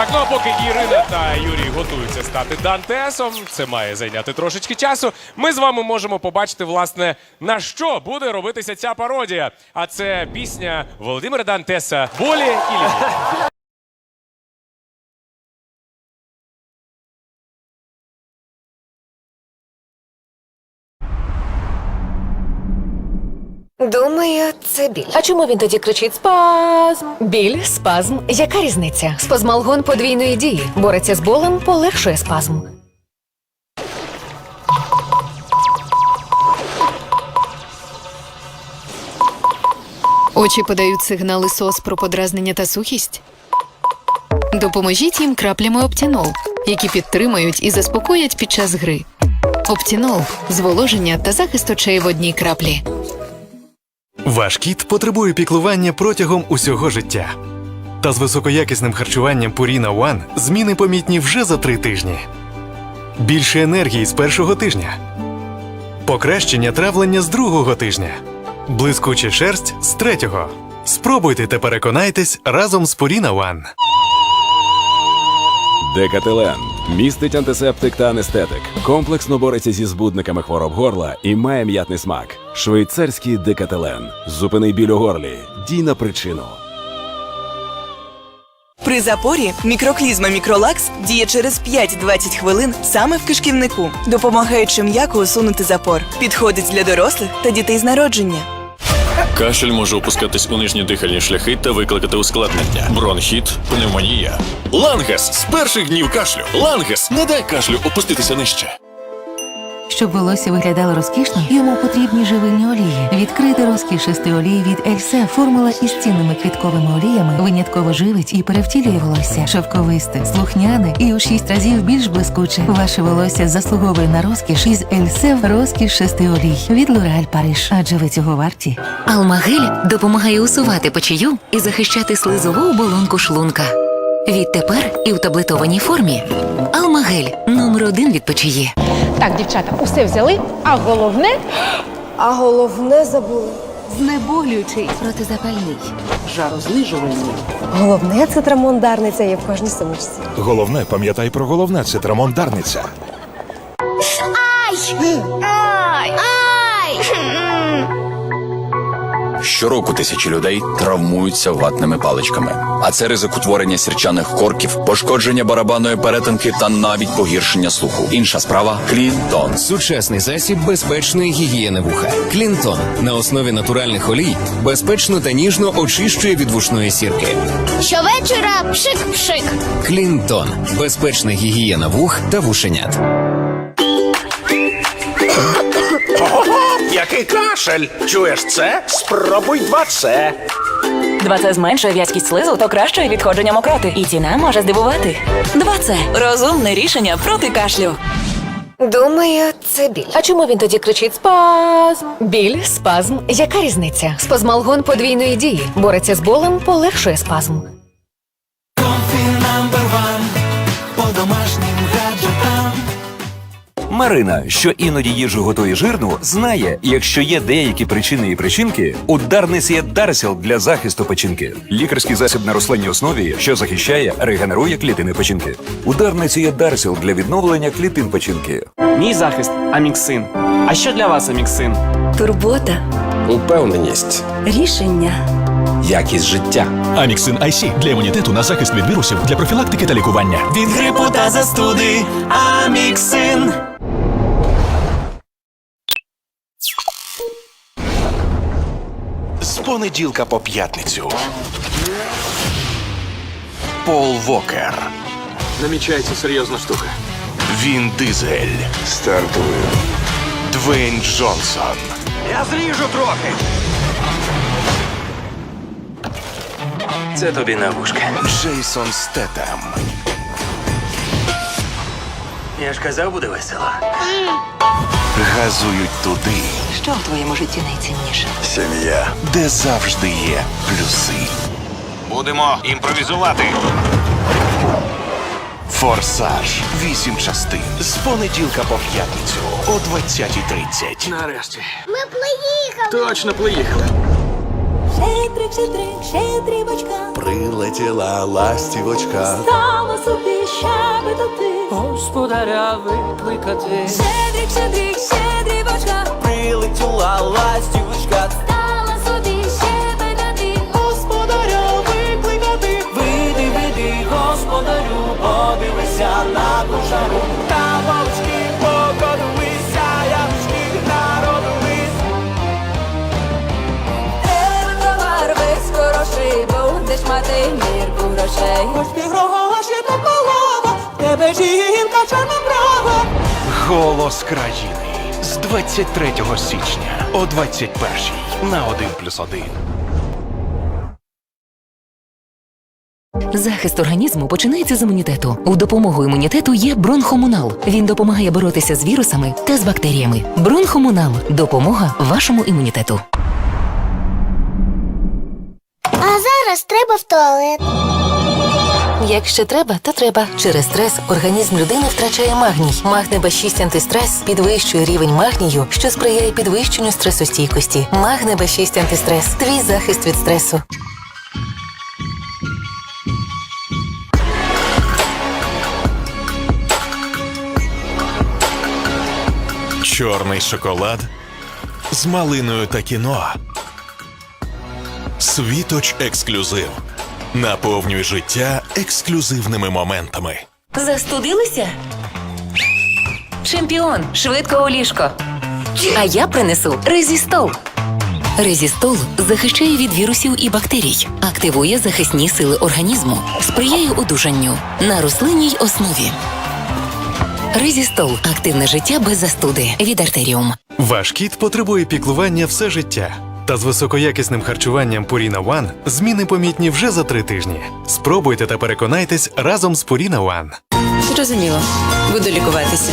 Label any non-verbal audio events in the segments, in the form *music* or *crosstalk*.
Так, ну а поки Ірина та Юрій готуються стати Дантесом, це має зайняти трошечки часу. Ми з вами можемо побачити, власне, на що буде робитися ця пародія. А це пісня Володимира Дантеса Болі і лінії. *laughs* Думаю, це біль. А чому він тоді кричить спазм? Біль, спазм. Яка різниця? Спазмалгон подвійної дії. Бореться з болем, полегшує спазм. Очі подають сигнали СОС про подразнення та сухість. Допоможіть їм краплями Оптінол, які підтримують і заспокоять під час гри. Оптінол зволоження та захист очей в одній краплі. Ваш кіт потребує піклування протягом усього життя. Та з високоякісним харчуванням Purina One зміни помітні вже за три тижні. Більше енергії з першого тижня. Покращення травлення з другого тижня. Блискуча шерсть з третього. Спробуйте та переконайтесь разом з Purina One. Декателен містить антисептик та анестетик. Комплексно бореться зі збудниками хвороб горла і має м'ятний смак. Швейцарський декателен. Зупини біль у горлі. Дій на причину. При запорі мікроклізма мікролакс діє через 5-20 хвилин саме в кишківнику, допомагаючи м'яко усунути запор. Підходить для дорослих та дітей з народження. Кашель може опускатись у нижні дихальні шляхи та викликати ускладнення. Бронхіт, пневмонія. Лангес з перших днів кашлю. Лангес, не дай кашлю опуститися нижче. Щоб волосся виглядало розкішно, йому потрібні живильні олії. Відкрити розкішисти олії від Ельсе. Формула із цінними квітковими оліями винятково живить і перевтілює волосся. Шовковисте, слухняне і у шість разів більш блискуче. Ваше волосся заслуговує на розкіш із Ельсе розкіш шести олій від Лореаль Париж. Адже ви цього варті. Алмагель допомагає усувати печію і захищати слизову оболонку шлунка. Відтепер і в таблетованій формі. Алмагель номер один відпочиє. Так, дівчата, усе взяли, а головне А головне забули. Знеболюючий. Протизапальний. Головне це трамондарниця є в кожній сумочці. Головне, пам'ятай про головне це трамондарниця. Щороку тисячі людей травмуються ватними паличками. А це ризик утворення сірчаних корків, пошкодження барабанної перетинки та навіть погіршення слуху. Інша справа Клінтон. Сучасний засіб безпечної гігієни вуха. Клінтон на основі натуральних олій безпечно та ніжно очищує від вушної сірки. Щовечора пшик-пшик. Клінтон безпечна гігієна вух та вушенят. Який кашель? Чуєш це? Спробуй два це. Два це зменшує в'язкість слизу, покращує відходження мокроти. І ціна може здивувати. Два це розумне рішення проти кашлю. Думаю, це біль. А чому він тоді кричить спазм? Біль, спазм. Яка різниця? Спазмалгон подвійної дії. Бореться з болем, полегшує спазм. Марина, що іноді їжу готує жирну, знає, якщо є деякі причини і причинки, ударниця є Дарсіл для захисту печінки. Лікарський засіб на рослинній основі, що захищає, регенерує клітини печінки. Ударниця є Дарсіл для відновлення клітин печінки. Мій захист Аміксин. А що для вас Аміксин? Турбота, Упевненість. рішення. Якість життя. Аміксин IC для імунітету на захист від вірусів для профілактики та лікування. Від грипу та застуди. Аміксин. Понеділка по п'ятницю. Пол Вокер. Намічається серйозна штука. Він Дизель. Стартую. Двейн Джонсон. Я зріжу трохи. Це тобі на вушка. Джейсон Стетем. Я ж казав, буде весело. Газують туди, Що в твоєму житті найцінніше? сім'я, де завжди є плюси. Будемо імпровізувати. Форсаж. Вісім частин. З понеділка по п'ятницю о 20.30. Нарешті. Ми приїхали. Точно приїхали. Щедрик, щедрик, щедрівочка. Прилетіла ластівочка. Стала собі щебетати. Господаря викликати. Щедрик, щедрик, щедрівочка. Прилетіла ластівочка. Стала собі щебетати. Господаря викликати. Вийди, вийди, господарю, подивися на кошару. Там вовчки покотилися, ябчки народились. Тебе товар весь хороший, будеш мати мірку грошей. Тебе жінка чорноброва. Голос країни з 23 січня о 21 на 1+,1. Захист організму починається з імунітету. У допомогу імунітету є бронхомунал. Він допомагає боротися з вірусами та з бактеріями. Бронхомунал допомога вашому імунітету. А зараз треба в туалет. Якщо треба, то треба. Через стрес організм людини втрачає магній. Магне Б6 антистрес підвищує рівень магнію, що сприяє підвищенню стресостійкості. Магне Б6 антистрес твій захист від стресу. Чорний шоколад з малиною та кіно. Світоч ексклюзив. Наповнюй життя ексклюзивними моментами. Застудилися? Чемпіон, швидко у ліжко. А я принесу резістол. Резістол захищає від вірусів і бактерій, активує захисні сили організму, сприяє одужанню на рослинній основі. Резістол активне життя без застуди від артеріум. Ваш кіт потребує піклування все життя. Та з високоякісним харчуванням Purina One зміни помітні вже за три тижні. Спробуйте та переконайтесь разом з Purina One. Зрозуміло. Буду лікуватися.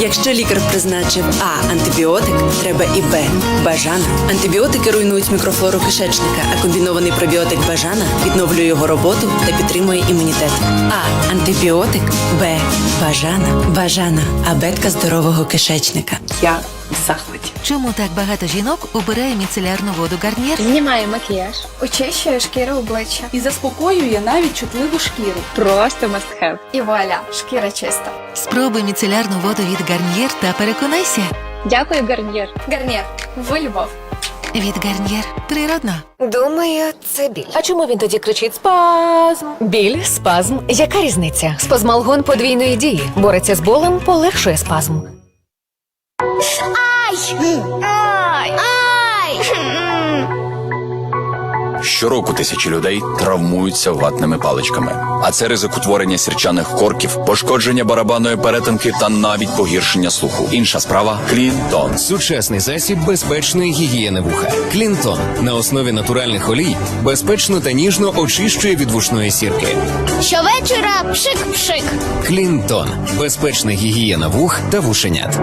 Якщо лікар призначив А антибіотик, треба і Б бажана. Антибіотики руйнують мікрофлору кишечника, а комбінований пробіотик бажана відновлює його роботу та підтримує імунітет. А антибіотик, Б бажана. Бажана абетка здорового кишечника. Я в захваті. Чому так багато жінок обирає міцелярну воду Гарнір? Знімає макіяж, очищує шкіру обличчя. І заспокоює навіть чутливу шкіру. Просто must have. І вуаля, шкіра чиста. Спробуй міцелярну воду від Гарнір та переконайся. Дякую, Гарнір. Гарнір, ви любов. Від Гарнір природно. Думаю, це біль. А чому він тоді кричить спазм? Біль, спазм. Яка різниця? Спазмалгон подвійної дії. Бореться з болем, полегшує спазм. Ай! Ай! Ай! Щороку тисячі людей травмуються ватними паличками. А це ризик утворення сірчаних корків, пошкодження барабанної перетинки та навіть погіршення слуху. Інша справа Клінтон. Сучасний засіб безпечної гігієни вуха. Клінтон на основі натуральних олій безпечно та ніжно очищує від вушної сірки. Щовечора пшик-пшик. Клінтон безпечна гігієна вух та вушенят.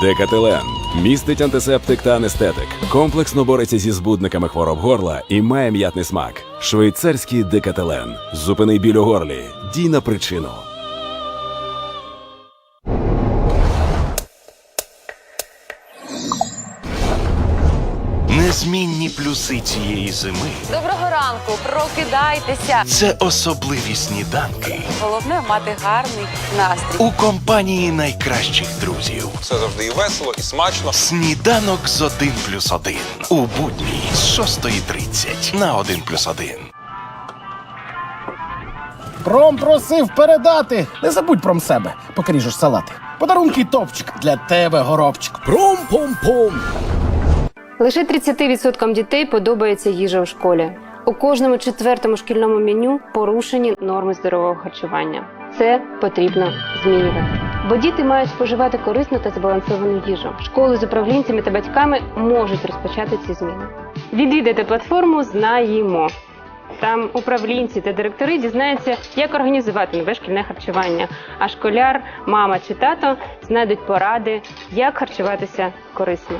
Декателен містить антисептик та анестетик. Комплексно бореться зі збудниками хвороб горла і має м'ятний смак. Швейцарський декателен. Зупини біль у горлі. Дій на причину. Незмінні плюси цієї зими Доброго ранку, прокидайтеся. це особливі сніданки Головне мати гарний настрій. у компанії найкращих друзів. Це завжди і весело, і смачно. Сніданок з 1 плюс 1 у будні з 6.30 на 1 плюс 1. Пром просив передати. Не забудь про себе, поки ріжеш салати. Подарунки топчик для тебе, горобчик. Пром-пом-пом. Лише 30% дітей подобається їжа у школі. У кожному четвертому шкільному меню порушені норми здорового харчування. Це потрібно змінювати. Бо діти мають споживати корисну та збалансовану їжу. Школи з управлінцями та батьками можуть розпочати ці зміни. Відвідайте платформу Знаємо. Там управлінці та директори дізнаються, як організувати нове шкільне харчування. А школяр, мама чи тато знайдуть поради, як харчуватися корисно.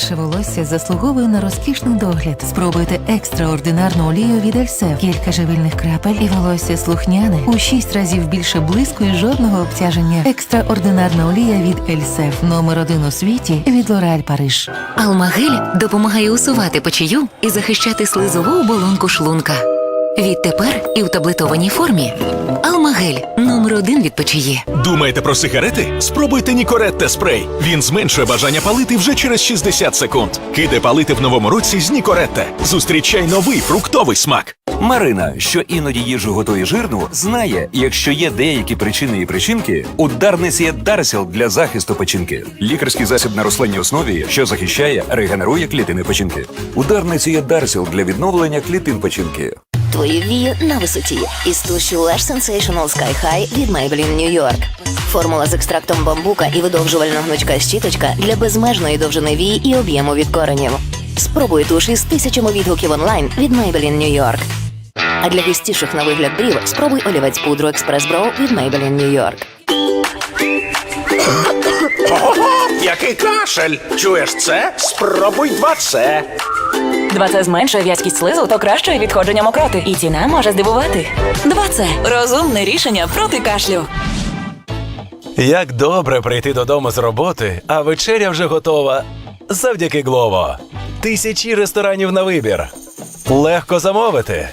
Ваш Ваше волосся заслуговує на розкішний догляд. Спробуйте екстраординарну олію від Ельсев. Кілька живильних крапель і волосся слухняне у 6 разів більше блиску і жодного обтяження. Екстраординарна олія від Ельсев. Номер один у світі від Лореаль Париж. Алмагель допомагає усувати печію і захищати слизову оболонку шлунка. Відтепер і в таблетованій формі. Алмагель номер один від печії. Думаєте про сигарети? Спробуйте Нікоретте спрей. Він зменшує бажання палити вже через 60 секунд. Киде палити в новому році з Нікоретте. Зустрічай новий фруктовий смак. Марина, що іноді їжу готує жирну, знає, якщо є деякі причини і причинки, ударниць є Дарсіл для захисту печінки. Лікарський засіб на рослинній основі, що захищає, регенерує клітини печінки. Ударниці є Дарсіл для відновлення клітин печінки. Твої вії на висоті із тушю Lash Sensational Sky High від Maybelline New York. Формула з екстрактом бамбука і видовжувальна гнучка щіточка для безмежної довжини вії і об'єму від коренів. Спробуй туш із тисячами відгуків онлайн від Maybelline New York. А для густіших на вигляд брів спробуй олівець пудру Express Brow від Maybelline New York. *laughs* Який кашель? Чуєш це? Спробуй 2C. Два це зменшує в'язкість слизу, покращує відходження мокроти. І ціна може здивувати. Два це розумне рішення проти кашлю. Як добре прийти додому з роботи, а вечеря вже готова. Завдяки Глово. Тисячі ресторанів на вибір. Легко замовити.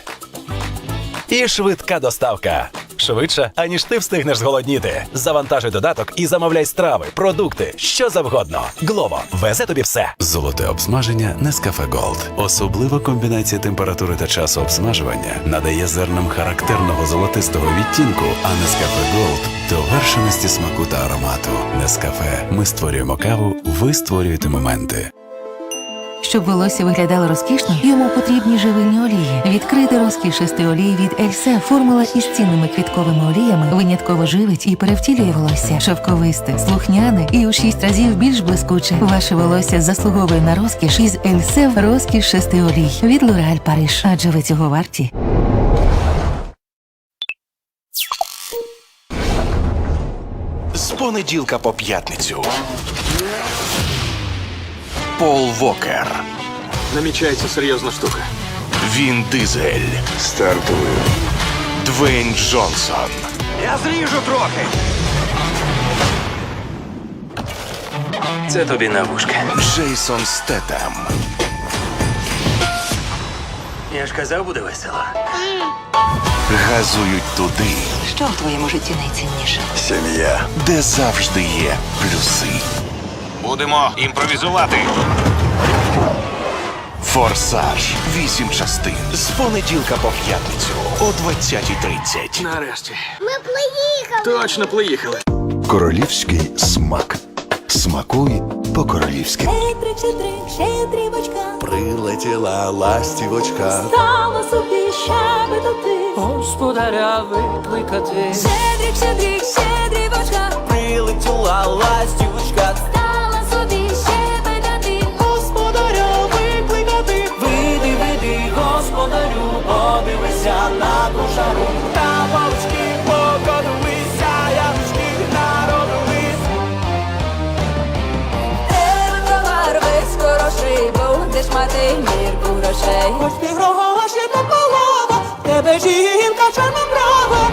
І швидка доставка. Швидше, аніж ти встигнеш зголодніти. Завантажуй додаток і замовляй страви, продукти, що завгодно. Глово везе тобі все. Золоте обсмаження Нескафе Голд. Особлива комбінація температури та часу обсмажування надає зернам характерного золотистого відтінку, а Нескафе Голд довершеності смаку та аромату. Нескафе. Ми створюємо каву, ви створюєте моменти. Щоб волосся виглядало розкішно, йому потрібні живильні олії. Відкрити розкішисти олії від Ельсе. Формула із цінними квітковими оліями винятково живить і перевтілює волосся. Шовковисте, слухняне і у шість разів більш блискуче. Ваше волосся заслуговує на розкіш із Ельсе шести олій від L'Oréal Париж. Адже ви цього варті. З понеділка по п'ятницю. Пол Вокер. Намічається серйозна штука. Він Дизель. Стартую. Двейн Джонсон. Я зріжу трохи. Це тобі на вушки. Джейсон Стетем. Я ж казав, буде весело. Газують туди, Що в твоєму житті найцінніше? сім'я, де завжди є плюси. Будемо імпровізувати. Форсаж. Вісім частин. З понеділка по п'ятницю о 20.30. Нарешті. Ми приїхали. Точно приїхали. Королівський смак. Смакуй по-королівськи. Прилетіла ластівочка. Стала собі щебетати, господаря викликати. Щедрик, щедрик, щедрівочка, Прилетіла ластівочка. Грошей. Хоч півгроші та полова, тебе жінка чорноброва.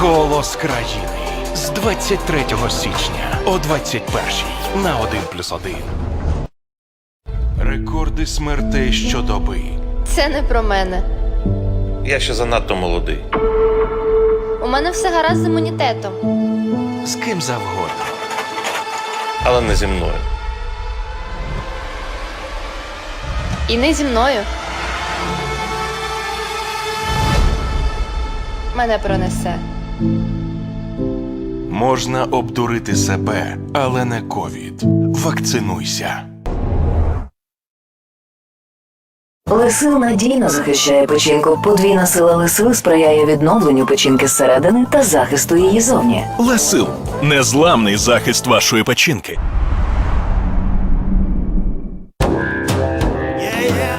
Голос країни з 23 січня о 21 на 1 плюс 1. Рекорди смертей щодоби. Це не про мене. Я ще занадто молодий. У мене все гаразд з імунітетом. З ким завгодно. Але не зі мною. І не зі мною. Мене пронесе. Можна обдурити себе, але не ковід. Вакцинуйся. Лисил надійно захищає печінку. Подвійна сила лисил сприяє відновленню печінки зсередини та захисту її зовні. Лесил. Незламний захист вашої печінки.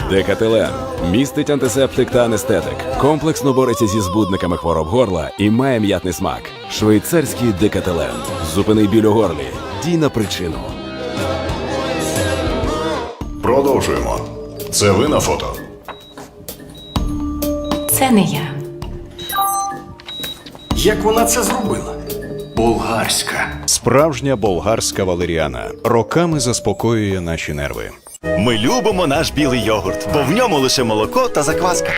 Декателен містить антисептик та анестетик. Комплексно бореться зі збудниками хвороб горла і має м'ятний смак. Швейцарський декателен. Зупини біль у горлі. Дій на причину. Продовжуємо. Це ви на фото. Це не я. Як вона це зробила? Болгарська. Справжня болгарська валеріана роками заспокоює наші нерви. Ми любимо наш білий йогурт, бо в ньому лише молоко та закваска.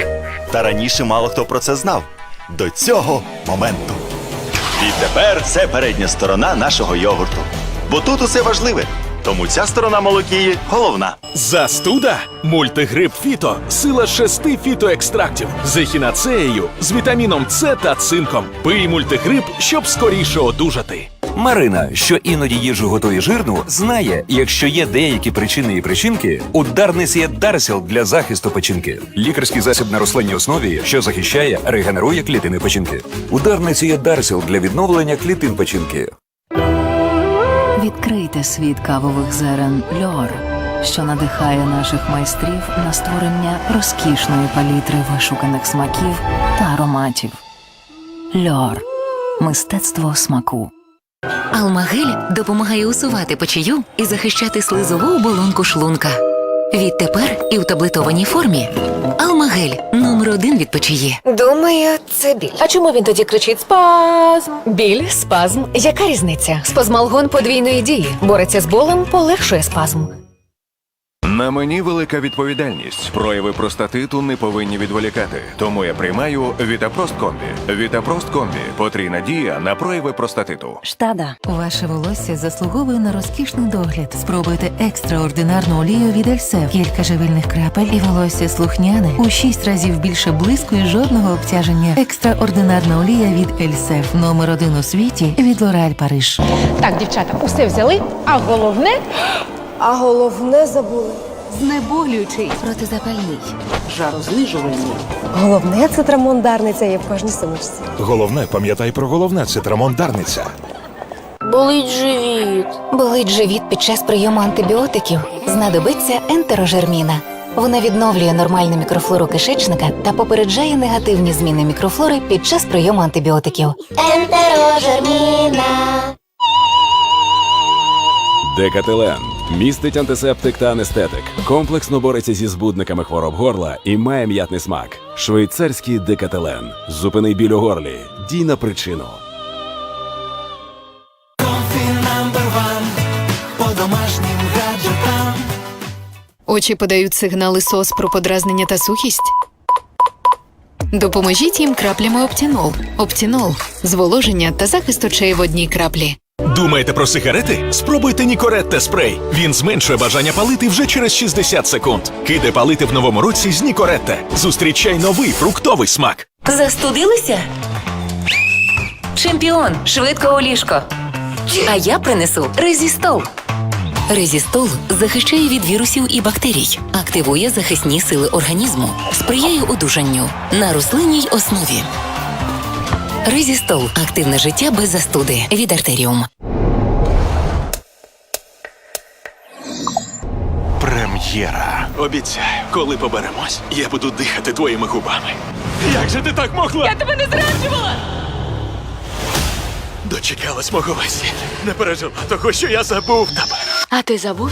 Та раніше мало хто про це знав. До цього моменту. Відтепер це передня сторона нашого йогурту. Бо тут усе важливе. Тому ця сторона молокії головна. Застуда? Мультигрип Фіто сила шести фітоекстрактів з ехінацеєю, з вітаміном С та цинком. Пий мультигрип, щоб скоріше одужати. Марина, що іноді їжу готує жирну, знає, якщо є деякі причини і причинки, ударний є Дарсіл для захисту печінки. Лікарський засіб на рослинній основі, що захищає, регенерує клітини печінки. Ударний є Дарсіл для відновлення клітин печінки. Відкрийте світ кавових зерен льор, що надихає наших майстрів на створення розкішної палітри вишуканих смаків та ароматів. Льор мистецтво смаку. Алмагель допомагає усувати печію і захищати слизову оболонку шлунка. Відтепер і в таблетованій формі. Алмагель номер один відпочиє. Думаю, це біль. А чому він тоді кричить спазм? Біль, спазм. Яка різниця? Спазмалгон подвійної дії. Бореться з болем, полегшує спазм. На мені велика відповідальність. Прояви простатиту не повинні відволікати. Тому я приймаю Вітапрост комбі. Вітапрост комбі потрійна дія на прояви простатиту. Штада. Ваше волосся заслуговує на розкішний догляд. Спробуйте екстраординарну олію від Ельсев. Кілька живильних крапель і волосся слухняне у шість разів більше блиску і жодного обтяження. Екстраординарна олія від Ельсев. Номер один у світі від Лореаль Париж. Так, дівчата, усе взяли, а головне. А головне забули. Знеболюючий протизапальний. Жарознижувальний. Головне це трамондарниця є в кожній сумочці. Головне, пам'ятай про головне це трамондарниця. Болить живіт. Болить живіт під час прийому антибіотиків. Знадобиться ентерожерміна. Вона відновлює нормальну мікрофлору кишечника та попереджає негативні зміни мікрофлори під час прийому антибіотиків. Ентерожерміна. Декателен містить антисептик та анестетик. Комплексно бореться зі збудниками хвороб горла і має м'ятний смак. Швейцарський декателен. Зупини біль у горлі. Дій на причину. По домашнім гаджетам. Очі подають сигнали СОС про подразнення та сухість. Допоможіть їм краплями Оптінол. Оптінол зволоження та захист очей в одній краплі. Думаєте про сигарети? Спробуйте Нікоретте спрей. Він зменшує бажання палити вже через 60 секунд. Киде палити в новому році з Нікоретте. Зустрічай новий фруктовий смак. Застудилися? Чемпіон, швидко у ліжко. А я принесу резістол. Резістол захищає від вірусів і бактерій, активує захисні сили організму, сприяє одужанню на рослинній основі. Резістол активне життя без застуди від артеріум. Прем'єра. Обіцяю, коли поберемось, я буду дихати твоїми губами. Як же ти так могла? Я тебе не зраджувала! Дочекалась мого весілля. Не пережила того, що я забув тебе. А ти забув?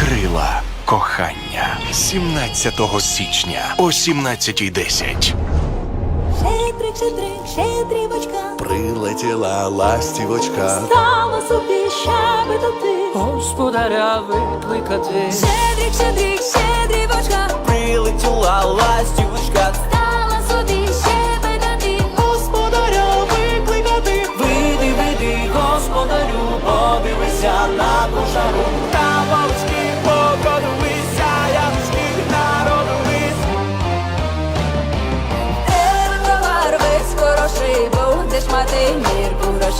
Крила кохання 17 січня о 17.10. Щедрик, щедрівочка. Прилетіла ластівочка. Стала собі щебетати. Господаря викликати. Щедрик, щедрик, щедрівочка. Прилетіла ластівочка.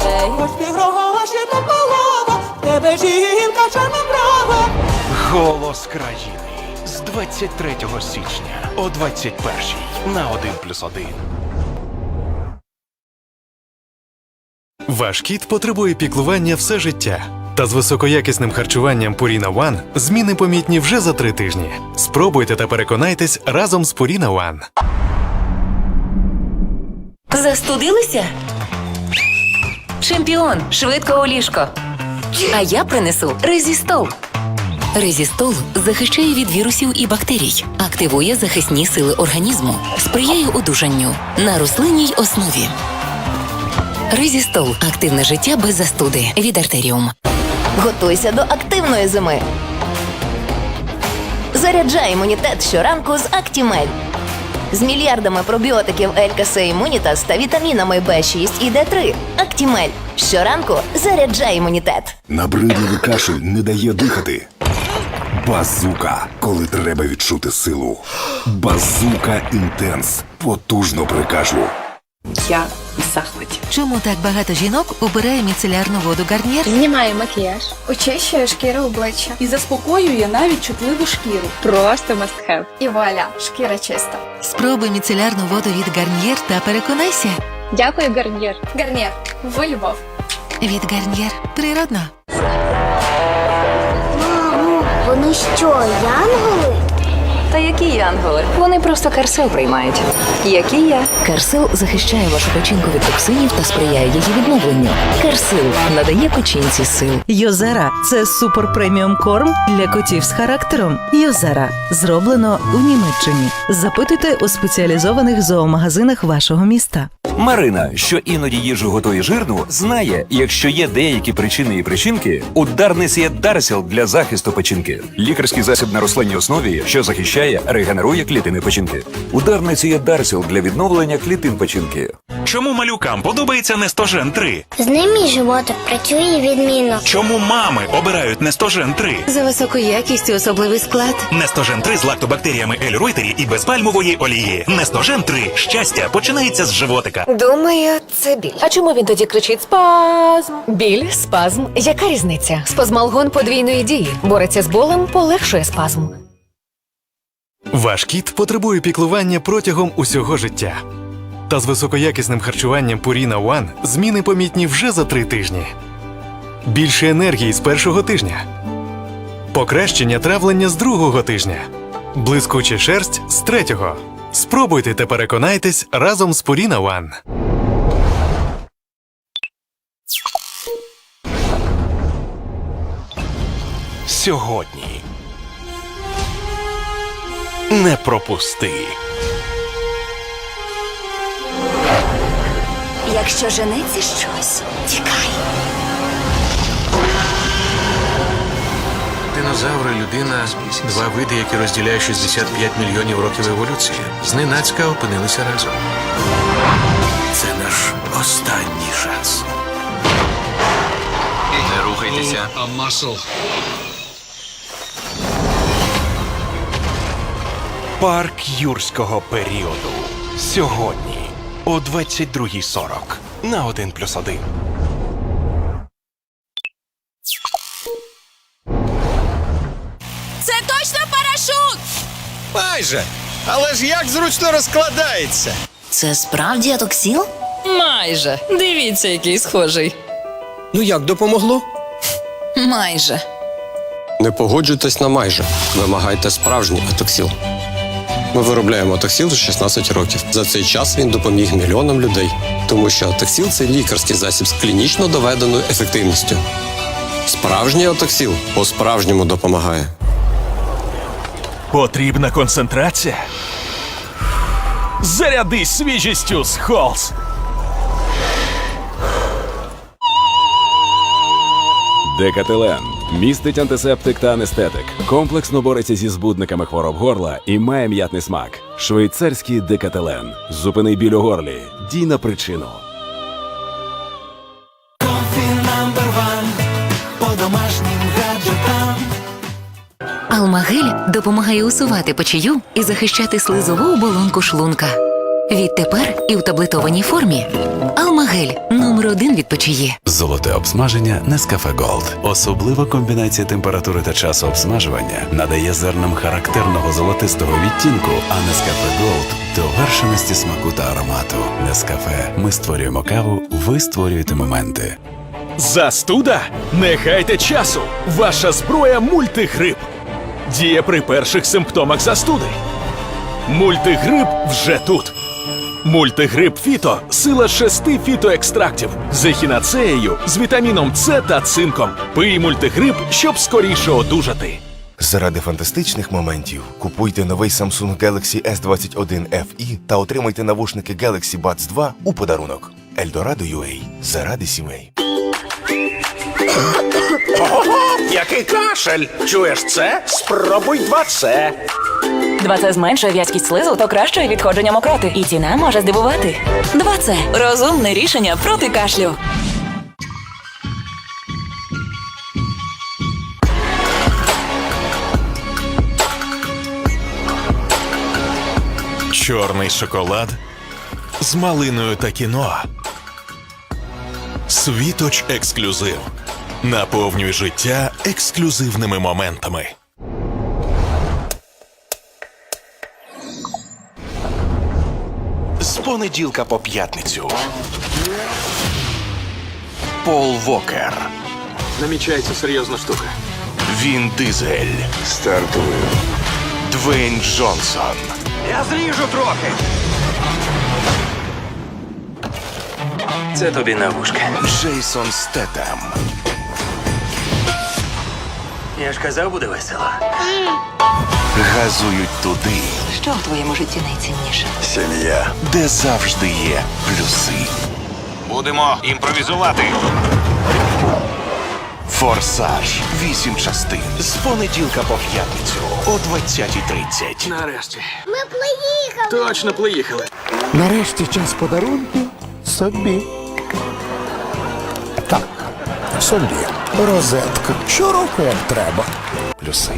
Грошей. Хоч півгроші та полова, тебе жінка чорноброва. Голос країни з 23 січня о 21 на 1 плюс 1. Ваш кіт потребує піклування все життя. Та з високоякісним харчуванням Purina One зміни помітні вже за три тижні. Спробуйте та переконайтесь разом з Purina One. Застудилися? Чемпіон, швидко у ліжко. А я принесу резістол. Резістол захищає від вірусів і бактерій, активує захисні сили організму, сприяє одужанню на рослинній основі. Резістол активне життя без застуди від артеріум. Готуйся до активної зими. Заряджай імунітет щоранку з Актімель. З мільярдами пробіотиків Елькасе Імунітас та вітамінами Б6 і Д3. Актімель. Щоранку заряджає імунітет. Набридливий кашель не дає дихати. Базука, коли треба відчути силу. Базука інтенс. Потужно при кашлю. Я в захваті. Чому так багато жінок обирає міцелярну воду Гарнієр? Знімає макіяж, очищує шкіру обличчя і заспокоює навіть чутливу шкіру. Просто must have. І вуаля, шкіра чиста. Спробуй міцелярну воду від Гарнієр та переконайся. Дякую, Гарнієр. Гарнієр, ви любов. Від Гарнієр природно. Вони що, янголи? Та які янголи? Вони просто карсел приймають. Які я. Карсел захищає вашу печінку від токсинів та сприяє її відновленню. Карсел надає печінці сил. Йозера це супер преміум корм для котів з характером. Йозера зроблено у Німеччині. Запитуйте у спеціалізованих зоомагазинах вашого міста. Марина, що іноді їжу готує жирну, знає, якщо є деякі причини і причинки, ударниць є Дарсіл для захисту печінки. Лікарський засіб на рослинній основі, що захищає, регенерує клітини печінки. Ударниці є Дарсіл для відновлення клітин печінки. Чому малюкам подобається Нестожен 3? З ним мій животик працює відмінно. Чому мами обирають Нестожен 3? За високу якість і особливий склад. Нестожен 3 з лактобактеріями Ель Ройтері і без пальмової олії. Нестожен 3. Щастя починається з животика. Думаю, це біль. А чому він тоді кричить спазм? Біль, спазм. Яка різниця? Спазмалгон подвійної дії. Бореться з болем, полегшує спазм. Ваш кіт потребує піклування протягом усього життя. Та з високоякісним харчуванням Purina One зміни помітні вже за три тижні. Більше енергії з першого тижня. Покращення травлення з другого тижня. Блискуча шерсть з третього. Спробуйте та переконайтесь разом з Purina One. Сьогодні. Не пропусти. Якщо женеться щось, тікай. Динозаври, людина два види, які розділяють 65 мільйонів років еволюції, зненацька опинилися разом. Це наш останній шанс. Не рухайтеся. Парк юрського періоду. Сьогодні о 22.40 на 1 плюс 1. Це точно парашут! Майже. Але ж як зручно розкладається. Це справді атоксіл? Майже. Дивіться, який схожий. Ну як допомогло? Майже. Не погоджуйтесь на майже. Вимагайте справжній атоксіл. Ми виробляємо атоксіл вже 16 років. За цей час він допоміг мільйонам людей, тому що атоксіл це лікарський засіб з клінічно доведеною ефективністю. Справжній атоксіл по-справжньому допомагає. Потрібна концентрація. Зарядись свіжістю з Холс. Декателен містить антисептик та анестетик. Комплексно бореться зі збудниками хвороб горла і має м'ятний смак. Швейцарський декателен. Зупини біль у горлі. Дій на причину. Алмагель допомагає усувати печію і захищати слизову оболонку шлунка. Відтепер і в таблетованій формі. Алмагель номер один від печії. Золоте обсмаження Нескафе Голд. Особлива комбінація температури та часу обсмажування надає зернам характерного золотистого відтінку, а Нескафе Голд довершеності смаку та аромату. Нескафе. Ми створюємо каву, ви створюєте моменти. Застуда? Не гайте часу! Ваша зброя мультигрип. Діє при перших симптомах застуди. Мультигрип вже тут. Мультигрип Фіто сила шести фітоекстрактів з ехінацеєю, з вітаміном С та цинком. Пий мультигрип, щоб скоріше одужати. Заради фантастичних моментів купуйте новий Samsung Galaxy S21 FE та отримайте навушники Galaxy Buds 2 у подарунок. Eldorado UA. Заради сімей. *laughs* Який кашель? Чуєш це? Спробуй 2C. Два це зменшує в'язкість слизу, то кращує відходження мокроти. І ціна може здивувати. Два це розумне рішення проти кашлю. Чорний шоколад з малиною та кіно. Світоч ексклюзив. Наповнюй життя ексклюзивними моментами. З понеділка по п'ятницю. Пол Вокер. Намічається серйозна штука. Він Дизель. Стартую. Двейн Джонсон. Я зріжу трохи. Це тобі на вушки. Джейсон Стетем. Я ж казав, буде весело. Газують туди, Що в твоєму житті найцінніше? сім'я, де завжди є плюси. Будемо імпровізувати. Форсаж. Вісім частин. З понеділка по п'ятницю о 20.30. Нарешті. Ми приїхали. Точно приїхали. Нарешті час подарунку собі. Собі. Розетка. Щороку як треба. Плюси.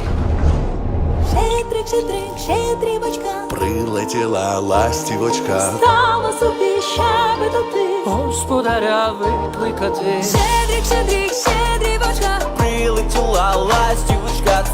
Щедрик, щедрик, щедрівочка. Прилетіла ластівочка. Стала собі щебетати. Господаря викликати. Щедрик, щедрик, щедрівочка. Прилетіла ластівочка.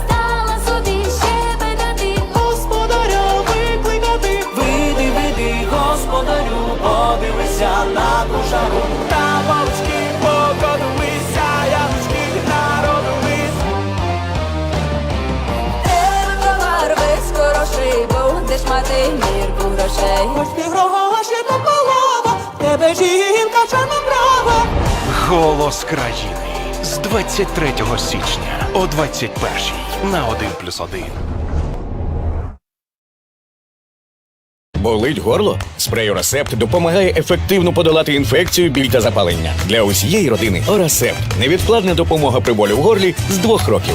Мати мірку грошей. Хоч ти гроші пополова, тебе жінка чорноброва. Голос країни з 23 січня о 21 на 1 плюс 1. Болить горло? Спрей Орасепт допомагає ефективно подолати інфекцію, біль та запалення. Для усієї родини Орасепт невідкладна допомога при болі в горлі з двох років.